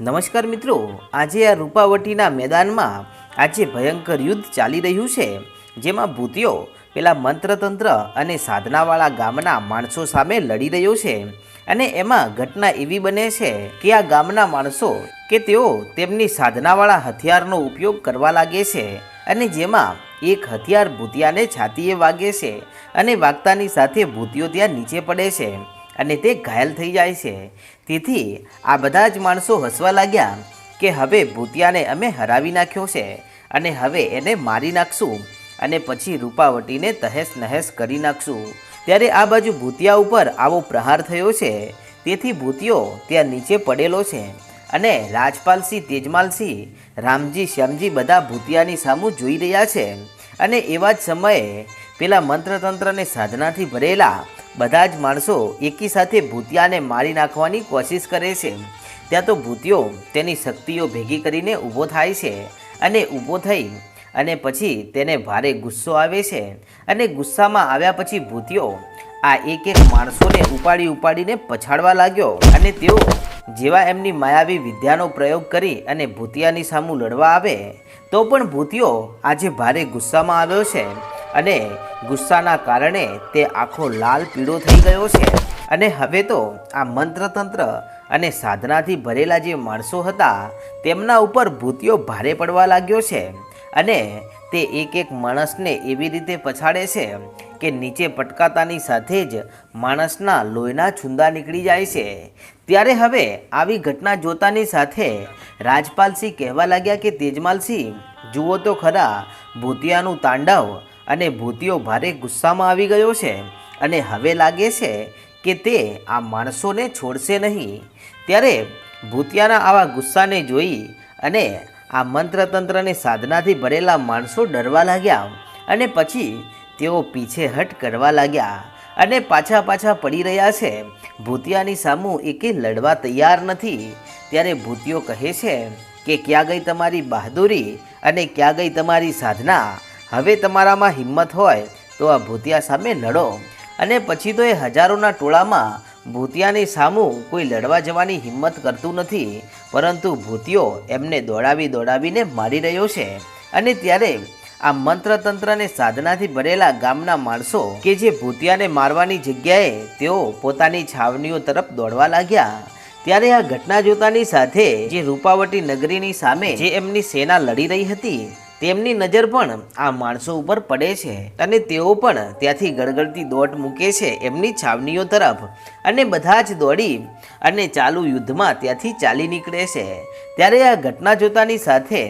નમસ્કાર મિત્રો, આજે આ રૂપાવટીના મેદાનમાં આજે ભયંકર યુદ્ધ ચાલી રહ્યું છે, જેમાં ભૂતિયો પેલા મંત્રતંત્ર અને સાધનાવાળા ગામના માણસો સામે લડી રહ્યો છે. અને એમાં ઘટના એવી બને છે કે આ ગામના માણસો કે તેઓ તેમની સાધનાવાળા હથિયારનો ઉપયોગ કરવા લાગે છે અને જેમાં એક હથિયાર ભૂતિયાને છાતીએ વાગે છે અને વાગતાની સાથે ભૂતિયો ત્યાં નીચે પડે છે. અને તે ઘાયલ થઈ જાય છે. તેથી આ બધા જ માણસો હસવા લાગ્યા કે હવે ભૂતિયાને અમે હરાવી નાખ્યો છે અને હવે એને મારી નાખશું અને પછી રૂપાવટીને તહેસ નહેસ કરી નાખશું. ત્યારે આ બાજુ ભૂતિયા ઉપર આવો પ્રહાર થયો છે. તેથી ભૂતિયો ત્યાં નીચે પડેલો છે અને રાજપાલસિંહ, તેજમાલસિંહ, રામજી, શ્યામજી બધા ભૂતિયાની સામું જોઈ રહ્યા છે. અને એવા જ સમયે પેલા મંત્રતંત્રને સાધનાથી ભરેલા બધા જ માણસો એકી સાથે ભૂતિયાને મારી નાખવાની કોશિશ કરે છે. ત્યાં તો ભૂતિયો તેની શક્તિઓ ભેગી કરીને ઊભો થાય છે અને ઊભો થઈ અને પછી તેને ભારે ગુસ્સો આવે છે અને ગુસ્સામાં આવ્યા પછી ભૂતિયો આ એક એક માણસોને ઉપાડી ઉપાડીને પછાડવા લાગ્યો અને તેઓ જેવા એમની માયાવી વિદ્યાનો પ્રયોગ કરી અને ભૂતિયાની સામું લડવા આવે તો પણ ભૂતિયો આજે ભારે ગુસ્સામાં આવ્યો છે. અને ગુસ્સાના કારણે તે આખો લાલ પીળો થઈ ગયો છે. અને હવે તો આ મંત્રતંત્ર અને સાધનાથી ભરેલા જે માણસો હતા, તેમના ઉપર ભૂતિયો ભારે પડવા લાગ્યો છે. અને તે એક એક માણસને એવી રીતે પછાડે છે કે નીચે પટકાતાની સાથે જ માણસના લોહીના છુંદા નીકળી જાય છે. ત્યારે હવે આવી ઘટના જોતાની સાથે રાજપાલસિંહ કહેવા લાગ્યા કે તેજમાલસિંહ, જુઓ તો ખરા, ભૂતિયાનું તાંડવ અને ભૂતિયો ભારે ગુસ્સામાં આવી ગયો છે અને હવે લાગે છે કે તે આ માણસોને છોડશે નહીં. ત્યારે ભૂતિયાના આવા ગુસ્સાને જોઈ અને આ મંત્રતંત્રને સાધનાથી ભરેલા માણસો ડરવા લાગ્યા અને પછી તેઓ પીછેહટ કરવા લાગ્યા અને પાછા પાછા પડી રહ્યા છે. ભૂતિયાની સામું એકે લડવા તૈયાર નથી. ત્યારે ભૂતિયો કહે છે કે ક્યાં ગઈ તમારી બહાદુરી અને ક્યાં ગઈ તમારી સાધના? હવે તમારામાં હિંમત હોય તો આ ભૂતિયા સામે લડો. અને પછી તો એ હજારોના ટોળામાં ભૂતિયાની સામું કોઈ લડવા જવાની હિંમત કરતું નથી, પરંતુ ભૂતિયો એમને દોડાવી દોડાવીને મારી રહ્યો છે. અને ત્યારે આ મંત્રતંત્રને સાધનાથી ભરેલા ગામના માણસો કે જે ભૂતિયાને મારવાની જગ્યાએ તેઓ પોતાની છાવણીઓ તરફ દોડવા લાગ્યા. ત્યારે આ ઘટના જોતાની સાથે જે રૂપાવટી નગરીની સામે જે એમની સેના લડી રહી હતી તેમની નજર પણ આ માણસો ઉપર પડે છે અને તેઓ પણ ત્યાંથી ગળગળતી દોટ મૂકે છે એમની છાવણીઓ તરફ અને બધા જ દોડી અને ચાલુ યુદ્ધમાં ત્યાંથી ચાલી નીકળે છે. ત્યારે આ ઘટના જોતાની સાથે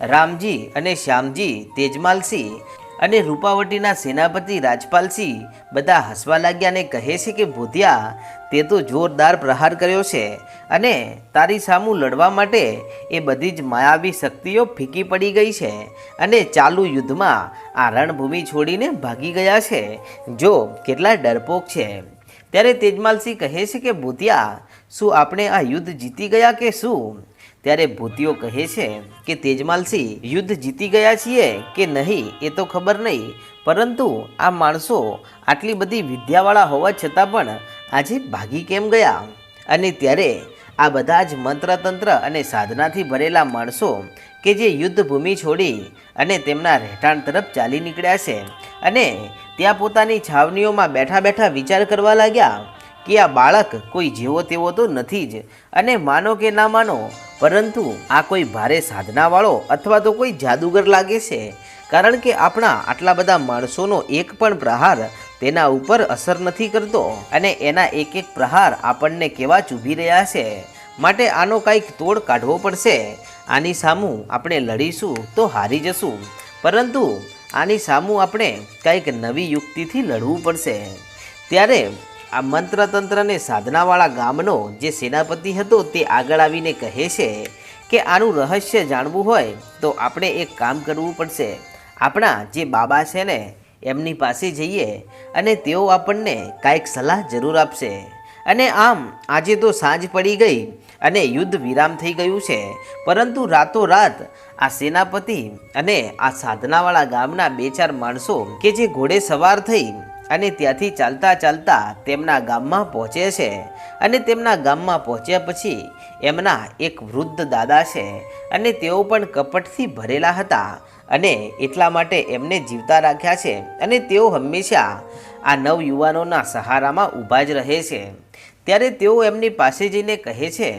રામજી અને શ્યામજી, તેજમાલસિંહ અને રૂપાવટીના સેનાપતિ રાજપાલસિંહ બધા હસવા લાગ્યા અને કહે છે કે, ભૂતિયા તે તો જોરદાર પ્રહાર કર્યો છે અને તારી સામું લડવા માટે એ બધી જ માયાવી શક્તિઓ ફીકી પડી ગઈ છે અને ચાલુ યુદ્ધમાં આ રણભૂમિ છોડીને ભાગી ગયા છે. જો કેટલા ડરપોક છે. ત્યારે તેજમાલસિંહ કહે છે કે, ભૂતિયા, શું આપણે આ યુદ્ધ જીતી ગયા કે શું? ત્યારે ભૂતિયો કહે છે કે, તેજમાલસિંહ, યુદ્ધ જીતી ગયા છીએ કે નહીં એ તો ખબર નહીં. પરંતુ આ માણસો આટલી બધી વિદ્યાવાળા હોવા છતાં પણ આજે ભાગી કેમ ગયા? અને ત્યારે આ બધા જ મંત્રતંત્ર અને સાધનાથી ભરેલા માણસો કે જે યુદ્ધ ભૂમિ છોડી અને તેમના રહેઠાણ તરફ ચાલી નીકળ્યા છે અને ત્યાં પોતાની છાવણીઓમાં બેઠા બેઠા વિચાર કરવા લાગ્યા કે આ બાળક કોઈ જેવો તેવો તો નથી જ. અને માનો કે ના માનો, પરંતુ આ કોઈ ભારે સાધનાવાળો અથવા તો કોઈ જાદુગર લાગે છે. કારણ કે આપણા આટલા બધા માણસોનો એક પણ પ્રહાર તેના ઉપર અસર નથી કરતો અને એના એક એક પ્રહાર આપણને કેવા ચૂભી રહ્યા છે. માટે આનો કંઈક તોડ કાઢવો પડશે. આની સામું આપણે લડીશું તો હારી જશું. પરંતુ આની સામું આપણે કંઈક નવી યુક્તિથી લડવું પડશે. ત્યારે આ મંત્રતંત્રને સાધનાવાળા ગામનો જે સેનાપતિ હતો તે આગળ આવીને કહે છે કે આનું રહસ્ય જાણવું હોય તો આપણે એક કામ કરવું પડશે. આપણા જે બાબા છે ને એમની પાસે જઈએ અને તેઓ આપણને કાંઈક સલાહ જરૂર આપશે. અને આમ, આજે તો સાંજ પડી ગઈ અને યુદ્ધ વિરામ થઈ ગયું છે. પરંતુ રાતોરાત આ સેનાપતિ અને આ સાધનાવાળા ગામના બે ચાર માણસો કે જે ઘોડે સવાર થઈ અને ત્યાંથી ચાલતા ચાલતા તેમના ગામમાં પહોંચે છે અને તેમના ગામમાં પહોંચ્યા પછી એમના એક વૃદ્ધ દાદા છે અને તેઓ પણ કપટથી ભરેલા હતા. અને એટલા માટે એમને જીવતા રાખ્યા છે અને તેઓ હંમેશા આ નવયુવાનોના સહારામાં ઊભા જ રહે છે. ત્યારે તેઓ એમની પાસે જઈને કહે છે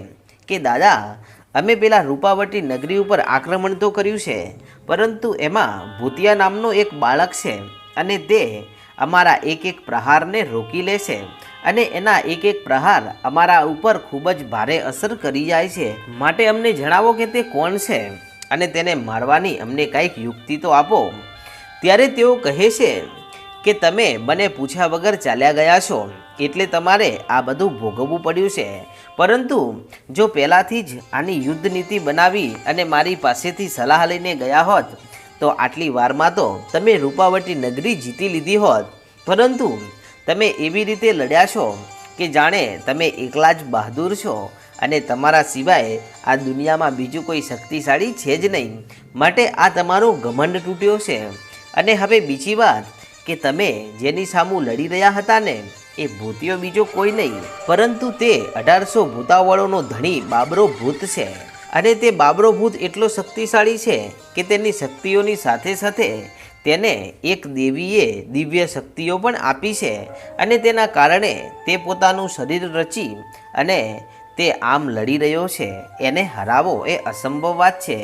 કે, દાદા, અમે પેલા રૂપાવટી નગરી ઉપર આક્રમણ તો કર્યું છે, પરંતુ એમાં ભૂતિયા નામનો એક બાળક છે અને તે અમારા એક એક પ્રહારને રોકી લે છે અને એના એક એક પ્રહાર અમારા ઉપર ખૂબ જ ભારે અસર કરી જાય છે. માટે અમને જણાવો કે તે કોણ છે? અને તેને મારવાની અમને કંઈક યુક્તિ તો આપો. ત્યારે તેઓ કહે છે કે તમે મને પૂછ્યા વગર ચાલ્યા ગયા છો, એટલે તમારે આ બધું ભોગવવું પડ્યું છે. પરંતુ જો પહેલાંથી જ આની યુદ્ધ નીતિ બનાવી અને મારી પાસેથી સલાહ લઈને ગયા હોત, તો આટલી વારમાં તો તમે રૂપાવટી નગરી જીતી લીધી હોત. પરંતુ તમે એવી રીતે લડ્યા છો કે જાણે તમે એકલા જ બહાદુર છો. અને તમારા સિવાય આ દુનિયામાં બીજું કોઈ શક્તિશાળી છે જ નહીં. માટે આ તમારો ઘમંડ તૂટ્યો છે. અને હવે બીજી વાત કે તમે જેની સામું લડી રહ્યા હતા ને, એ ભૂતિયો બીજો કોઈ નહીં. પરંતુ તે અઢારસો ભૂતાવળોનો ધણી બાબરો ભૂત છે. અને તે બાબરો ભૂત એટલો શક્તિશાળી છે કે તેની શક્તિઓની સાથે સાથે તેને એક દેવીએ દિવ્ય શક્તિઓ પણ આપી છે. અને તેના કારણે તે પોતાનું શરીર રચી અને તે આમ લડી રહ્યો છે, એને હરાવો એ અસંભવ વાત છે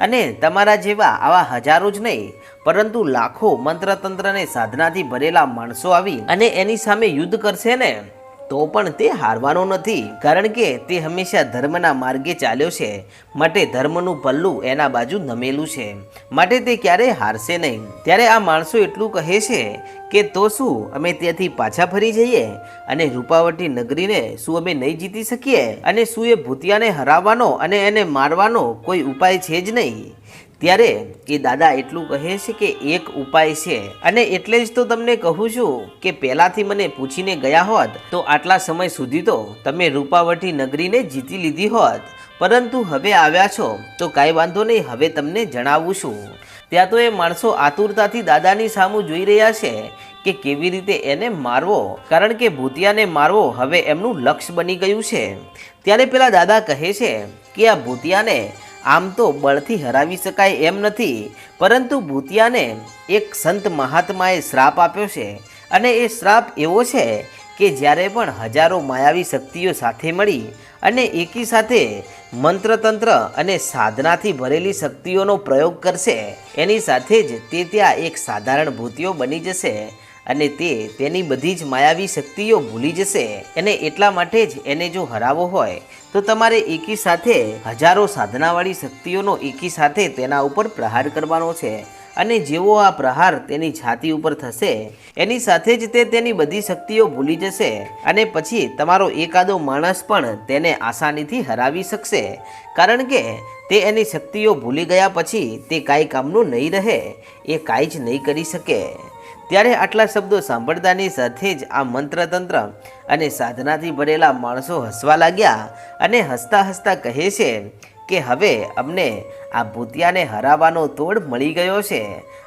અને તમારા જેવા આવા હજારો જ નહીં, પરંતુ લાખો મંત્રતંત્રને સાધનાથી ભરેલા માણસો આવી અને એની સામે યુદ્ધ કરશે ને? તો પણ તે હારવાનો નથી. કારણ કે તે હંમેશા ધર્મના માર્ગે ચાલ્યો છે. માટે ધર્મનું પલ્લું એના બાજુ નમેલું છે. માટે તે ક્યારેય હારશે નહીં. ત્યારે આ માણસો એટલું કહે છે કે, તો શું, અમે ત્યાંથી પાછા ફરી જઈએ? અને રૂપાવટી નગરીને શું અમે નહીં જીતી શકીએ? અને શું એ ભૂતિયાને હરાવવાનો અને એને મારવાનો કોઈ ઉપાય છે જ નહીં? ત્યારે એ દાદા એટલું કહે છે કે એક ઉપાય છે. અને એટલે જ તો તમને કહું છું કે પહેલાંથી મને પૂછીને ગયા હોત તો આટલા સમય સુધી તો તમે રૂપાવટી નગરીને જીતી લીધી હોત. પરંતુ હવે આવ્યા છો તો કાંઈ વાંધો નહીં, હવે તમને જણાવું છું. ત્યાં તો એ માણસો આતુરતાથી દાદાની સામું જોઈ રહ્યા છે કે કેવી રીતે એને મારવો. કારણ કે ભૂતિયાને મારવો હવે એમનું લક્ષ્ય બની ગયું છે. ત્યારે પેલા દાદા કહે છે કે આ ભૂતિયાને આમ તો બળથી હરાવી શકાય એમ નથી, પરંતુ ભૂતિયાને એક સંત મહાત્માએ શ્રાપ આપ્યો છે. અને એ શ્રાપ એવો છે કે જ્યારે પણ હજારો માયાવી શક્તિઓ સાથે મળી અને એકી સાથે મંત્રતંત્ર અને સાધનાથી ભરેલી શક્તિઓનો પ્રયોગ કરશે, એની સાથે જ તે ત્યાં એક સાધારણ ભૂતિઓ બની જશે. અને તે તેની બધી જ માયાવી શક્તિઓ ભૂલી જશે અને એટલા માટે જ એને જો હરાવો હોય, તો તમારે એકી સાથે હજારો સાધનાવાળી શક્તિઓનો એકી સાથે તેના ઉપર પ્રહાર કરવાનો છે. અને જેવો આ પ્રહાર તેની છાતી ઉપર થશે, એની સાથે જ તે તેની બધી શક્તિઓ ભૂલી જશે અને પછી તમારો એકાદો માણસ પણ તેને આસાનીથી હરાવી શકશે. કારણ કે તે એની શક્તિઓ ભૂલી ગયા પછી તે કાંઈ કામનું નહીં રહે, એ કાંઈ જ નહીં કરી શકે. ત્યારે આટલા શબ્દો સાંભળતાની સાથે જ આ મંત્રતંત્ર અને સાધનાથી ભરેલા માણસો હસવા લાગ્યા અને હસતા હસતા કહે છે કે હવે અમને આ ભૂતિયાને હરાવવાનો તોડ મળી ગયો છે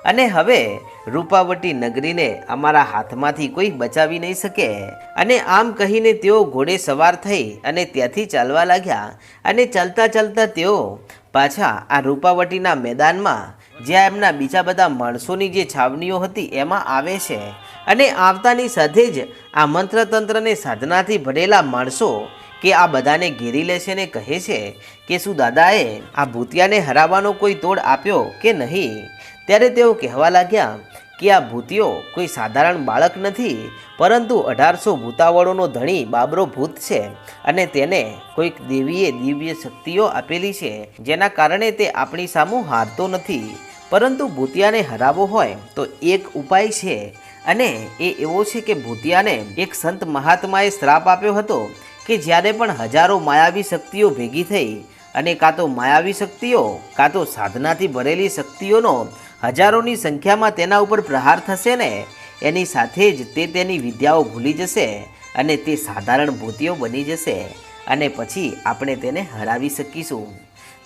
અને હવે રૂપાવટી નગરીને અમારા હાથમાંથી કોઈ બચાવી નહીં શકે. અને આમ કહીને તેઓ ઘોડે સવાર થઈ અને ત્યાંથી ચાલવા લાગ્યા અને ચાલતા ચાલતા તેઓ પાછા આ રૂપાવટીના મેદાનમાં, જ્યાં એમના બીજા બધા માણસોની જે છાવણીઓ હતી એમાં આવે છે. અને આવતાની સાથે જ આ મંત્રતંત્રને સાધનાથી ભરેલા માણસો કે આ બધાને ઘેરી લે છે ને કહે છે કે, શું દાદાએ આ ભૂતિયાને હરાવવાનો કોઈ તોડ આપ્યો કે નહીં? ત્યારે તેઓ કહેવા લાગ્યા કે આ ભૂતિયો કોઈ સાધારણ બાળક નથી, પરંતુ અઢારસો ભૂતાવળોનો ધણી બાબરો ભૂત છે અને તેને કોઈક દેવીએ દિવ્ય શક્તિઓ આપેલી છે, જેના કારણે તે આપણી સામું હારતો નથી. પરંતુ ભૂતિયાને હરાવવો હોય તો એક ઉપાય છે અને એ એવો છે કે ભૂતિયાને એક સંત મહાત્માએ શ્રાપ આપ્યો હતો કે જ્યારે પણ હજારો માયાવી શક્તિઓ ભેગી થઈ અને કાં તો માયાવી શક્તિઓ, કાં તો સાધનાથી ભરેલી શક્તિઓનો હજારોની સંખ્યામાં તેના ઉપર પ્રહાર થશે ને? એની સાથે જ તે તેની વિદ્યાઓ ભૂલી જશે અને તે સાધારણ ભૂતિઓ બની જશે અને પછી આપણે તેને હરાવી શકીશું.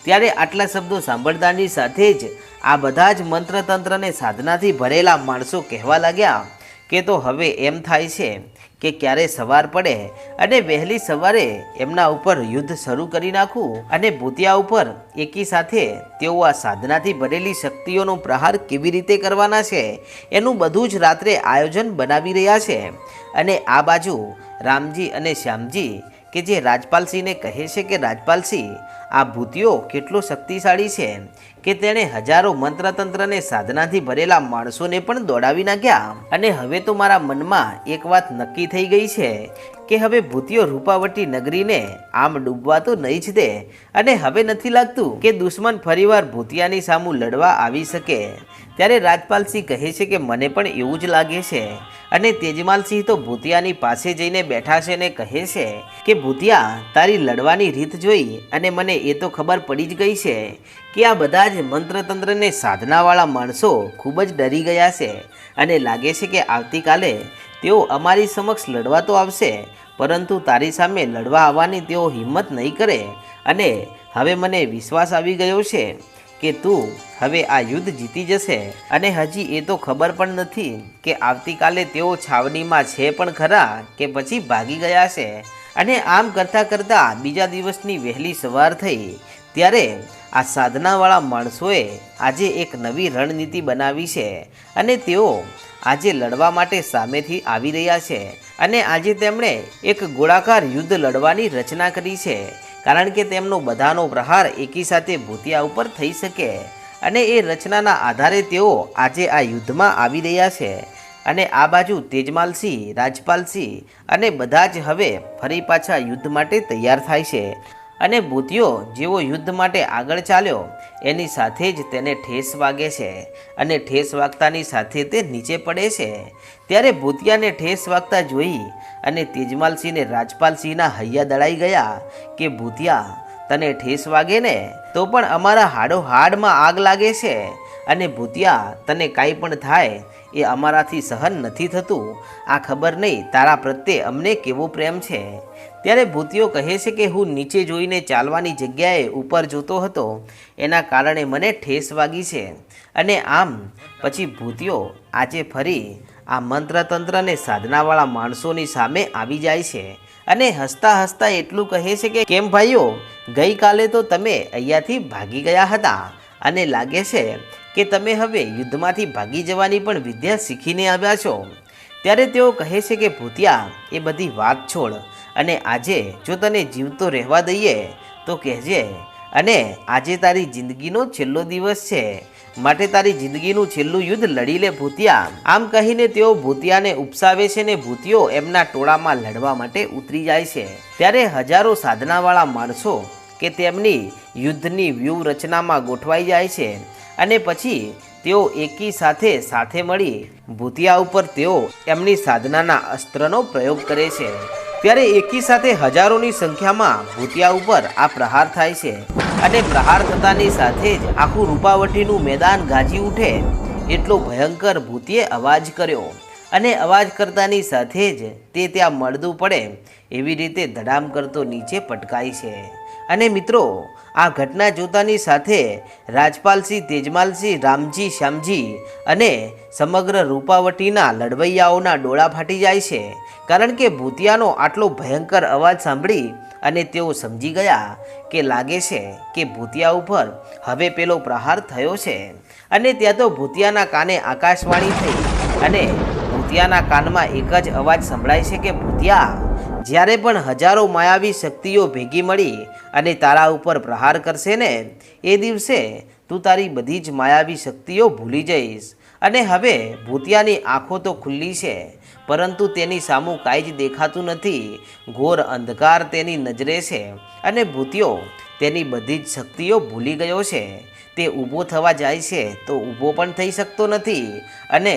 ત્યારે આટલા શબ્દો સાંભળતાની સાથે જ આ બધા જ મંત્રતંત્રને સાધનાથી ભરેલા માણસો કહેવા લાગ્યા કે તો હવે એમ થાય છે કે ક્યારે સવાર પડે અને વહેલી સવારે એમના ઉપર યુદ્ધ શરૂ કરી નાખવું અને ભૂતિયા ઉપર એકી સાથે તેઓ આ સાધનાથી ભરેલી શક્તિઓનો પ્રહાર કેવી રીતે કરવાના છે, એનું બધું જ રાત્રે આયોજન બનાવી રહ્યા છે. અને આ બાજુ રામજી અને શ્યામજી, કે જે રાજપાલસિંહને કહે છે કે રાજપાલસિંહ, આ ભૂતિયો કેટલો શક્તિશાળી છે કે તેણે હજારો મંત્રતંત્રને સાધનાથી ભરેલા માણસોને પણ દોડાવી નાખ્યા. અને હવે તો મારા મનમાં એક વાત નક્કી થઈ ગઈ છે, કે હવે ભૂતિયો રૂપાવટી નગરીને આમ ડૂબવા તો નહીં જ દે. અને હવે નથી લાગતું કે દુશ્મન ફરીવાર ભૂતિયાની સામું લડવા આવી શકે. ત્યારે રાજપાલસિંહ કહે છે કે મને પણ એવું જ લાગે છે. અને તેજમાલસિંહ તો ભૂતિયાની પાસે જઈને બેઠા છે અને કહે છે કે, ભૂતિયા, તારી લડવાની રીત જોઈ અને મને એ તો ખબર પડી જ ગઈ છે કે આ બધા જ મંત્રતંત્રને સાધનાવાળા માણસો ખૂબ જ ડરી ગયા છે અને લાગે છે કે આવતીકાલે તેઓ અમારી સમક્ષ લડવા તો આવશે, પરંતુ તારી સામે લડવા આવવાની તેઓ હિંમત નહીં કરે અને હવે મને વિશ્વાસ આવી ગયો છે. કે તું હવે આ યુદ્ધ જીતી જશે? અને હજી એ તો ખબર પણ નથી કે આવતીકાલે તેઓ છાવણીમાં છે પણ ખરા કે પછી ભાગી ગયા છે અને આમ કરતાં કરતાં બીજા દિવસની વહેલી સવાર થઈ. ત્યારે આ સાધનાવાળા માણસોએ આજે એક નવી રણનીતિ બનાવી છે અને તેઓ આજે લડવા માટે સામેથી આવી રહ્યા છે. અને આજે તેમણે એક ગોળાકાર યુદ્ધ લડવાની રચના કરી છે. કારણ કે તેમનો બધાનો પ્રહાર એકી સાથે ભૂતિયા ઉપર થઈ શકે અને એ રચનાના આધારે તેઓ આજે આ યુદ્ધમાં આવી રહ્યા છે. અને આ બાજુ તેજમાલસિંહ રાજપાલસિંહ અને બધા જ હવે ફરી પાછા યુદ્ધ માટે તૈયાર થાય છે. અને ભૂતિયો જેવો યુદ્ધ માટે આગળ ચાલ્યો, એની સાથે જ તેને ઠેસ વાગે છે અને ઠેસ વાગતાની સાથે તે નીચે પડે છે. ત્યારે ભૂતિયાને ઠેસ વાગતા જોઈ અને તેજમાલસિંહને રાજપાલસિંહના હૈયા દળાઈ ગયા કે, ભૂતિયા, તને ઠેસ વાગે ને? તો પણ અમારા હાડો હાડમાં આગ લાગે છે. અને ભૂતિયા, તને કાંઈ પણ થાય એ અમારાથી સહન નથી થતું. આ ખબર નહીં, તારા પ્રત્યે અમને કેવો પ્રેમ છે? ત્યારે ભૂતિયો કહે છે કે, હું નીચે જોઈને ચાલવાની જગ્યાએ ઉપર જોતો હતો. એના કારણે મને ઠેસ વાગી છે. અને આમ, પછી ભૂતિયો આજે ફરી આ મંત્રતંત્રને સાધનાવાળા માણસોની સામે આવી જાય છે અને હસતા હસતા એટલું કહે છે કે, કેમ ભાઈઓ, ગઈકાલે તો તમે અહીંયાથી ભાગી ગયા હતા. અને લાગે છે કે તમે હવે યુદ્ધમાંથી ભાગી જવાની પણ વિદ્યા શીખીને આવ્યા છો? ત્યારે તેઓ કહે છે કે, ભૂતિયા, એ બધી વાત છોડ. અને આજે જો તને જીવતો રહેવા દઈએ, તો કહેજે, અને આજે તારી જિંદગીનો છેલ્લો દિવસ છે. માટે તારી જિંદગીનું છેલ્લું યુદ્ધ લડી લે, ભૂતિયા. આમ કહીને તેઓ ભૂતિયાને ઉપસાવે છે ને ભૂતિયો એમના ટોળામાં લડવા માટે ઉતરી જાય છે. ત્યારે હજારો સાધનાવાળા માણસો કે તેમની યુદ્ધની વ્યૂહરચનામાં ગોઠવાઈ જાય છે. અને પછી તેઓ એકી સાથે સાથે મળી ભૂતિયા ઉપર તેઓ એમની સાધનાના અસ્ત્રનો પ્રયોગ કરે છે. ત્યારે એકી સાથે હજારોની સંખ્યામાં ભૂતિયા ઉપર આ પ્રહાર થાય છે અને પ્રહાર થતાની સાથે જ આખું રૂપાવટીનું મેદાન ગાજી ઉઠે એટલો ભયંકર ભૂતિએ અવાજ કર્યો અને અવાજ કરતાની સાથે જ તે ત્યાં મળદું પડે એવી રીતે ધડામ કરતો નીચે પટકાય છે. અને મિત્રો આ ઘટના જોતાની સાથે રાજપાલસિંહ, તેજમાલસિંહ, રામજી, શ્યામજી અને સમગ્ર રૂપાવટીના લડવૈયાઓના ડોળા ફાટી જાય છે. કારણ કે ભૂતિયાનો આટલો ભયંકર અવાજ સાંભળી અને તેઓ સમજી ગયા કે લાગે છે કે ભૂતિયા ઉપર હવે પેલો પ્રહાર થયો છે. અને ત્યાં તો ભૂતિયાના કાને આકાશવાણી થઈ અને ભૂતિયાના કાનમાં એક જ અવાજ સંભળાય છે કે, ભૂતિયા જ્યારે પણ હજારો માયાવી શક્તિઓ ભેગી મળી અને તારા ઉપર પ્રહાર કરશે ને, એ દિવસે તું તારી બધી જ માયાવી શક્તિઓ ભૂલી જઈશ. અને હવે ભૂતિયાની આંખો તો ખુલ્લી છે, પરંતુ તેની સામું કાંઈ જ દેખાતું નથી. ઘોર અંધકાર તેની નજરે છે અને ભૂતિયો તેની બધી જ શક્તિઓ ભૂલી ગયો છે. તે ઊભો થવા જાય છે તો ઊભો પણ થઈ શકતો નથી અને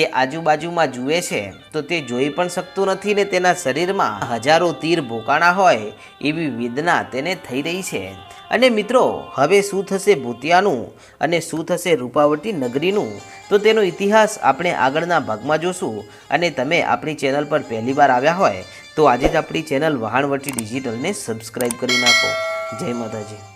તે આજુબાજુમાં જુએ છે, તો તે જોઈ પણ શકતું નથી ને તેના શરીરમાં હજારો તીર ભોકાણા હોય એવી વેદના તેને થઈ રહી છે. અને મિત્રો, હવે શું થશે ભૂતિયાનું અને શું થશે રૂપાવટી નગરીનું? તો તેનો ઇતિહાસ આપણે આગળના ભાગમાં જોશું. અને તમે આપણી ચેનલ પર પહેલીવાર આવ્યા હોય, તો આજે જ આપણી ચેનલ વહાણવટી ડિજિટલને સબસ્ક્રાઈબ કરી નાખો. જય માતાજી.